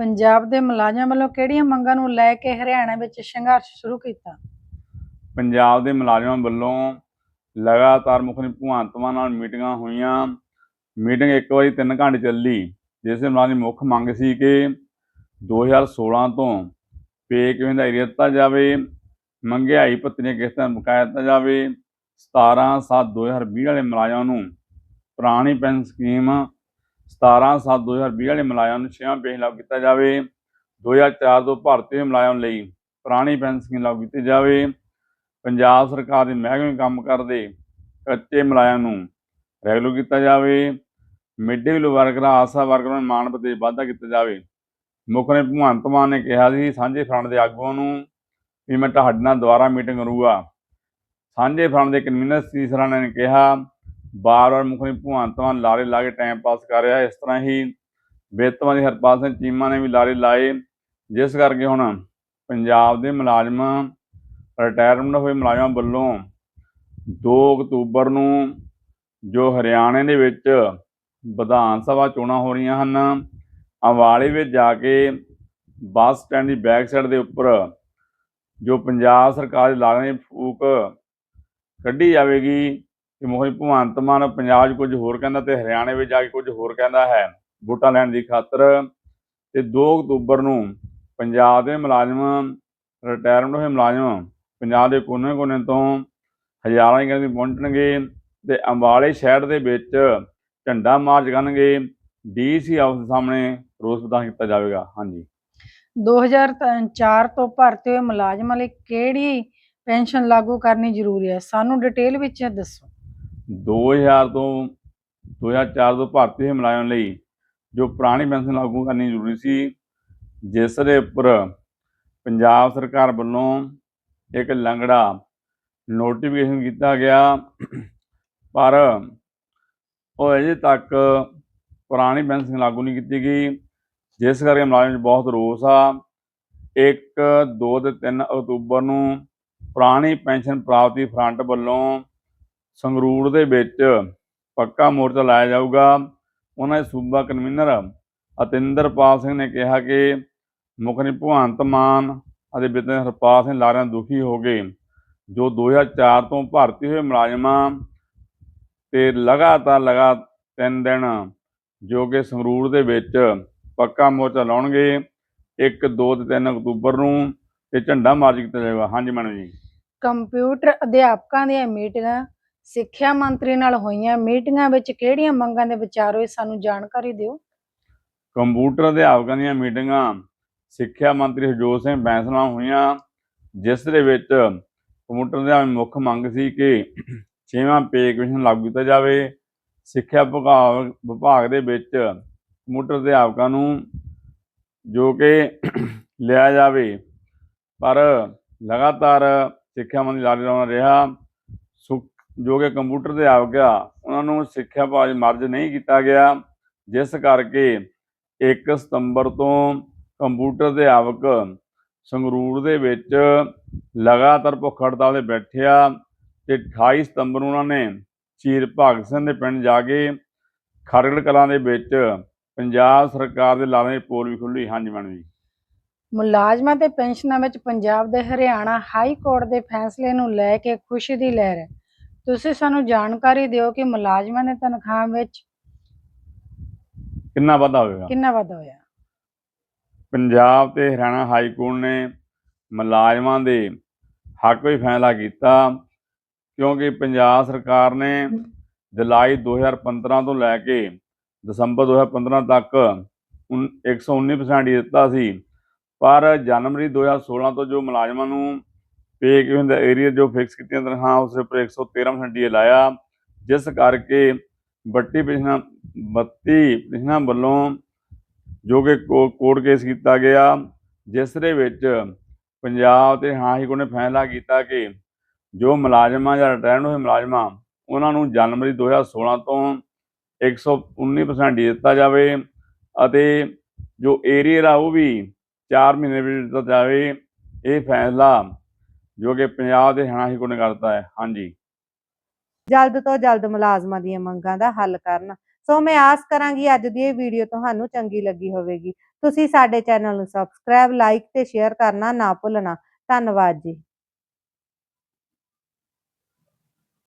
ਪੰਜਾਬ ਦੇ ਮੁਲਾਜ਼ਮਾਂ ਵੱਲੋਂ ਕਿਹੜੀਆਂ ਮੰਗਾਂ ਨੂੰ ਲੈ ਕੇ ਹਰਿਆਣਾ ਵਿੱਚ ਸੰਘਰਸ਼ ਸ਼ੁਰੂ ਕੀਤਾ? ਪੰਜਾਬ ਦੇ ਮੁਲਾਜ਼ਮਾਂ ਵੱਲੋਂ ਲਗਾਤਾਰ ਮੁੱਖ ਮੰਤਰੀ ਨਾਲ ਮੀਟਿੰਗਾਂ ਹੋਈਆਂ। ਮੀਟਿੰਗ ਇੱਕ ਵਾਰੀ 3 ਘੰਟੇ ਚੱਲੀ, ਜਿਸ ਦੇ ਮੁਲਾਜ਼ਮ ਦੀ ਮੁੱਖ ਮੰਗ ਸੀ ਕਿ 2016 ਤੋਂ ਪੇ ਕਿਵੇਂ ਦਾ ਏਰੀਆ ਦਿੱਤਾ ਜਾਵੇ, ਮੰਗਿਆਈ ਭੱਤੀਆਂ ਦੀਆਂ ਕਿਸ਼ਤਾਂ ਬਕਾਇਆ ਦਿੱਤਾ ਜਾਵੇ। 17 7 2020 ਵਾਲੇ ਮੁਲਾਜ਼ਮਾਂ ਨੂੰ ਪੁਰਾਣੀ ਪੈਨਸ਼ਨ ਸਕੀਮ 17 7 2020 ਵਾਲੇ ਮੁਲਾਜ਼ਮਾਂ ਨੂੰ ਛੇਵਾਂ ਪੈਨਸ਼ਨ ਲਾਗੂ ਕੀਤਾ ਜਾਵੇ। 2004 ਤੋਂ ਭਾਰਤੀ ਹੋਏ ਲਈ ਪੁਰਾਣੀ ਪੈਨਸ਼ਨ ਸਕੀਮ ਲਾਗੂ ਕੀਤੀ ਜਾਵੇ। ਪੰਜਾਬ ਸਰਕਾਰ ਦੇ ਮਹਿਕਮੇ ਕੰਮ ਕਰਦੇ ਕੱਚੇ ਮੁਲਾਜ਼ਮਾਂ ਨੂੰ ਰੈਗੂਲਰ ਕੀਤਾ ਜਾਵੇ। ਮਿਡ ਡੇ ਮੀਲ ਵਰਕਰਾਂ ਆਸਾ ਵਰਕਰਾਂ ਨੂੰ ਮਾਣ ਭੱਤੇ ਵਾਧਾ ਕੀਤਾ ਜਾਵੇ। ਮੁੱਖ ਨੇ ਭਗਵੰਤ ਮਾਨ ਨੇ ਕਿਹਾ ਸੀ, ਸਾਂਝੇ ਫਰੰਟ ਦੇ ਆਗੂਆਂ ਨੂੰ ਵੀ ਮੈਂ ਤੁਹਾਡੇ ਨਾਲ ਦੁਬਾਰਾ ਮੀਟਿੰਗ ਕਰੂੰਗਾ। ਸਾਂਝੇ ਫਰੰਟ ਦੇ ਕਨਵੀਨਰ ਸਤੀਸ਼ ਨੇ ਕਿਹਾ ਬਾਰ-ਬਾਰ ਮੁੱਖ ਨੇ ਭਗਵੰਤ ਮਾਨ ਲਾਰੇ ਲਾ ਕੇ ਟਾਈਮ ਪਾਸ ਕਰ ਰਿਹਾ। ਇਸ ਤਰ੍ਹਾਂ ਹੀ ਵਿੱਤਵਾਂ ਦੀ ਹਰਪਾਲ ਸਿੰਘ ਚੀਮਾ ਨੇ ਵੀ ਲਾਰੇ ਲਾਏ, ਜਿਸ ਕਰਕੇ ਹੁਣ ਪੰਜਾਬ ਦੇ ਮੁਲਾਜ਼ਮ ਰਿਟਾਇਰਮੈਂਟ ਹੋਏ ਮੁਲਾਜ਼ਮਾਂ ਵੱਲੋਂ 2 ਅਕਤੂਬਰ ਨੂੰ ਜੋ ਹਰਿਆਣੇ ਦੇ ਵਿੱਚ ਵਿਧਾਨ ਸਭਾ ਚੋਣਾਂ ਹੋ ਰਹੀਆਂ ਹਨ, ਅੰਬਾਲੇ ਵਿੱਚ ਜਾ ਕੇ ਬੱਸ ਸਟੈਂਡ ਦੀ ਬੈਕ ਸਾਈਡ ਦੇ ਉੱਪਰ ਜੋ ਪੰਜਾਬ ਸਰਕਾਰ ਦੇ ਲਾਰੇ ਫੂਕ ਕੱਢੀ ਜਾਵੇਗੀ। ਕਿ ਮੋਹਨ ਭਗਵੰਤ ਮਾਨ ਪੰਜਾਬ 'ਚ ਕੁਝ ਹੋਰ ਕਹਿੰਦਾ ਤੇ ਹਰਿਆਣੇ ਵਿੱਚ ਜਾ ਕੇ ਕੁਝ ਹੋਰ ਕਹਿੰਦਾ ਹੈ। ਵੋਟਾਂ ਲੈਣ ਦੀ ਖਾਤਰ ਤੇ 2 ਅਕਤੂਬਰ ਨੂੰ ਪੰਜਾਬ ਦੇ ਮੁਲਾਜ਼ਮ ਰਿਟਾਇਰਮੈਂਟ ਹੋਏ ਮੁਲਾਜ਼ਮ ਪੰਜਾਬ ਦੇ ਕੋਨੇ-ਕੋਨੇ ਤੋਂ ਹਜ਼ਾਰਾਂ ਹੀ ਗਿਣਤੀ ਪਹੁੰਚਣਗੇ ਤੇ ਅੰਬਾਲੇ ਸ਼ਹਿਰ ਦੇ ਵਿੱਚ ਝੰਡਾ ਮਾਰਚ ਕਰਨਗੇ। ਡੀਸੀ ਹਾਊਸ ਦੇ ਸਾਹਮਣੇ ਰੋਸ ਪ੍ਰਦਾਨ ਕੀਤਾ ਜਾਵੇਗਾ। ਹਾਂਜੀ। 2004 ਤੋਂ ਭਰਤੀ ਹੋਏ ਮੁਲਾਜ਼ਮਾਂ ਲਈ ਕਿਹੜੀ ਪੈਨਸ਼ਨ ਲਾਗੂ ਕਰਨੀ ਜ਼ਰੂਰੀ ਹੈ? ਸਾਨੂੰ ਡਿਟੇਲ ਵਿੱਚ ਦੱਸੋ। 2000 ਤੋਂ 2004 ਤੋਂ ਭਰਤੀ ਹੋਏ ਮੁਲਾਜ਼ਮਾਂ ਲਈ ਜੋ ਪੁਰਾਣੀ ਪੈਨਸ਼ਨ ਲਾਗੂ ਕਰਨੀ ਜ਼ਰੂਰੀ ਸੀ, ਜਿਸ ਦੇ ਉੱਪਰ ਪੰਜਾਬ ਸਰਕਾਰ ਵੱਲੋਂ ਇੱਕ ਲੰਗੜਾ ਨੋਟੀਫਿਕੇਸ਼ਨ ਕੀਤਾ ਗਿਆ। ਪਰ ਉਹ ਅਜੇ ਤੱਕ ਪੁਰਾਣੀ ਪੈਨਸ਼ਨ ਲਾਗੂ ਨਹੀਂ ਕੀਤੀ ਗਈ, ਜਿਸ ਕਰਕੇ ਮੁਲਾਜ਼ਮਾਂ 'ਚ ਬਹੁਤ ਰੋਸ ਆ। 1 2 ਤੇ 3 ਅਕਤੂਬਰ ਨੂੰ ਪੁਰਾਣੀ ਪੈਨਸ਼ਨ ਪ੍ਰਾਪਤੀ ਫਰੰਟ ਵੱਲੋਂ ਸੰਗਰੂਰ ਦੇ ਵਿੱਚ ਪੱਕਾ ਮੋਰਚਾ ਲਾਇਆ ਜਾਊਗਾ। ਉਹਨਾਂ ਦੇ ਸੂਬਾ ਕਨਵੀਨਰ ਅਤਿੰਦਰਪਾਲ ਸਿੰਘ ਨੇ ਕਿਹਾ ਕਿ ਮੁੱਖ ਮੰਤਰੀ ਭਗਵੰਤ ਮਾਨ ਅਤੇ ਵਿਦਿਆ ਹਰਪਾਲ ਸਿੰਘ ਲਾਰਿਆਂ ਦੁਖੀ ਹੋ ਗਏ, ਜੋ 2004 ਤੋਂ ਭਰਤੀ ਹੋਏ ਮੁਲਾਜ਼ਮਾਂ ਤੇ ਲਗਾਤਾਰ ਲਗਾ ਤਿੰਨ ਦਿਨ ਜੋ ਕਿ ਸੰਗਰੂਰ ਦੇ ਵਿੱਚ ਪੱਕਾ ਮੋਰਚਾ ਲਾਉਣਗੇ। 1 2 ਤੇ 3 ਅਕਤੂਬਰ ਨੂੰ ਤੇ ਝੰਡਾ ਮਾਰਚ ਕੀਤਾ ਜਾਏਗਾ। ਹਾਂਜੀ ਮੈਡਮ ਜੀ। ਕੰਪਿਊਟਰ ਅਧਿਆਪਕਾਂ ਦੀਆਂ ਮੀਟਿੰਗਾਂ ਸਿੱਖਿਆ ਮੰਤਰੀ ਨਾਲ ਹੋਈਆਂ ਮੀਟਿੰਗਾਂ ਵਿੱਚ ਕਿਹੜੀਆਂ ਮੰਗਾਂ ਦੇ ਵਿਚਾਰ ਹੋਏ, ਸਾਨੂੰ ਜਾਣਕਾਰੀ ਦਿਓ। ਕੰਪਿਊਟਰ ਅਧਿਆਪਕਾਂ ਦੀਆਂ ਮੀਟਿੰਗਾਂ, ਸਿੱਖਿਆ ਮੰਤਰੀ ਹਰਜੋਤ ਸਿੰਘ ਬੈਂਸ ਨਾਲ ਹੋਈਆਂ, ਜਿਸ ਦੇ ਵਿੱਚ ਕੰਪਿਊਟਰ ਦੇ ਮੁੱਖ ਮੰਗ ਸੀ ਕਿ ਛੇਵਾਂ ਪੇ ਕਮਿਸ਼ਨ ਲਾਗੂ ਕੀਤਾ ਜਾਵੇ। ਸਿੱਖਿਆ ਵਿਭਾਗ ਵਿਭਾਗ ਦੇ ਵਿੱਚ ਕੰਪਿਊਟਰ ਅਧਿਆਪਕਾਂ ਨੂੰ ਜੋ ਕਿ ਲਿਆ ਜਾਵੇ, ਪਰ ਲਗਾਤਾਰ ਸਿੱਖਿਆ ਮੰਤਰੀ ਲਾਰੇ ਲਾਉਣਾ ਰਿਹਾ। ਸੁ ਜੋ ਕਿ ਕੰਪਿਊਟਰ ਅਧਿਆਪਕ ਆ ਉਹਨਾਂ ਨੂੰ ਸਿੱਖਿਆ ਭਾਜ ਮਰਜ ਨਹੀਂ ਕੀਤਾ ਗਿਆ, ਜਿਸ ਕਰਕੇ 1 ਸਤੰਬਰ ਤੋਂ ਕੰਪਿਊਟਰ ਅਧਿਆਪਕ ਸੰਗਰੂਰ ਦੇ ਵਿੱਚ ਲਗਾਤਾਰ ਭੁੱਖ ਹੜਤਾਲ ਤੇ ਬੈਠੇ ਆ ਤੇ 28 ਸਤੰਬਰ ਨੂੰ ਉਹਨਾਂ ਨੇ ਸ਼ਹੀਦ ਭਗਤ ਸਿੰਘ ਦੇ ਪਿੰਡ ਜਾ ਕੇ ਖਰਗੜ ਕਲਾਂ ਦੇ ਵਿੱਚ ਪੰਜਾਬ ਸਰਕਾਰ ਦੇ ਲਾਰੇ ਪੋਲ ਵੀ ਖੁੱਲੀ ਹਾਂਜੀ ਮੈਡਮ ਜੀ। ਮੁਲਾਜ਼ਮਾਂ ਤੇ ਪੈਨਸ਼ਨਾਂ ਵਿੱਚ ਪੰਜਾਬ ਦੇ ਹਰਿਆਣਾ ਹਾਈ ਕੋਰਟ ਦੇ ਫੈਸਲੇ ਨੂੰ ਲੈ ਕੇ ਖੁਸ਼ੀ ਦੀ ਲਹਿਰ। ਹੈ ਤੁਸੀਂ ਸਾਨੂੰ ਜਾਣਕਾਰੀ ਦਿਓ ਕਿ ਮੁਲਾਜ਼ਮਾਂ ਦੇ ਤਨਖਾਹ ਵਿੱਚ ਕਿੰਨਾ ਵਾਧਾ ਹੋਵੇਗਾ ਕਿੰਨਾ ਵਾਧਾ ਹੋਇਆ? ਪੰਜਾਬ ਤੇ ਹਰਿਆਣਾ ਹਾਈ ਕੋਰਟ ਨੇ ਮੁਲਾਜ਼ਮਾਂ ਦੇ ਹੱਕ ਵਿੱਚ ਫੈਸਲਾ ਕੀਤਾ ਕਿਉਂਕਿ ਪੰਜਾਬ ਸਰਕਾਰ ਨੇ ਜੁਲਾਈ 2015 ਤੋਂ ਲੈ ਕੇ ਦਸੰਬਰ 2015 ਤੱਕ ਉਨ- 119% ਹੀ ਦਿੱਤਾ ਸੀ। ਪਰ ਜਨਵਰੀ 2016 ਤੋਂ ਜੋ ਮੁਲਾਜ਼ਮਾਂ ਨੂੰ ਪੇ ਕਿਵੇਂ ਦਾ ਏਰੀਆ ਜੋ ਫਿਕਸ ਕੀਤੀਆਂ ਤਨਖਾਹ ਉਸ ਦੇ ਉੱਪਰ 113% ਹੀ ਲਾਇਆ। ਜਿਸ ਕਰਕੇ ਬੱਟੀ ਪਿਛਨਾ 32 ਪਿਛਨਾ ਵੱਲੋਂ ਜੋ ਕਿ ਕੋ- ਕੋਰਟ ਕੇਸ ਕੀਤਾ ਗਿਆ, ਜਿਸ ਦੇ ਵਿੱਚ ਪੰਜਾਬ ਤੇ ਹਾਈ ਕੋਰਟ ਨੇ ਫੈਸਲਾ ਕੀਤਾ ਕਿ ਜੋ ਮੁਲਾਜ਼ਮਾਂ ਜਾਂ ਰਿਟਾਇਰਡ ਹੋਏ ਮੁਲਾਜ਼ਮਾਂ, ਉਹਨਾਂ ਨੂੰ ਜਨਵਰੀ 2016 ਤੋਂ 119% ਹੀ ਦਿੱਤਾ ਜਾਵੇ ਅਤੇ ਜੋ ਏਰੀਅਰ ਆ ਉਹ ਵੀ 4 ਮਹੀਨੇ ਵਿੱਚ ਦਿੱਤਾ ਜਾਵੇ, ਇਹ ਫੈਸਲਾ ਜੋ ਕਿ ਪੰਜਾਬ ਦੇ ਹਰਿਆਣਾ ਹਾਈ ਕੋਰਟ ਨੇ ਹੈ। ਹਾਂਜੀ। ਜਲਦ ਤੋਂ ਜਲਦ ਮੁਲਾਜ਼ਮਾਂ ਦੀਆਂ ਮੰਗਾਂ ਦਾ ਹੱਲ ਕਰਨ। ਸੋ ਮੈਂ ਆਸ ਕਰਾਂਗੀ ਅੱਜ ਦੀ ਇਹ ਵੀਡੀਓ ਤੁਹਾਨੂੰ ਚੰਗੀ ਲੱਗੀ ਹੋਵੇਗੀ। ਤੁਸੀਂ ਸਾਡੇ ਚੈਨਲ ਨੂੰ ਸਬਸਕ੍ਰਾਈਬ ਲਾਈਕ ਤੇ ਸ਼ੇਅਰ ਕਰਨਾ ਨਾ ਭੁੱਲਣਾ। ਧੰਨਵਾਦ ਜੀ।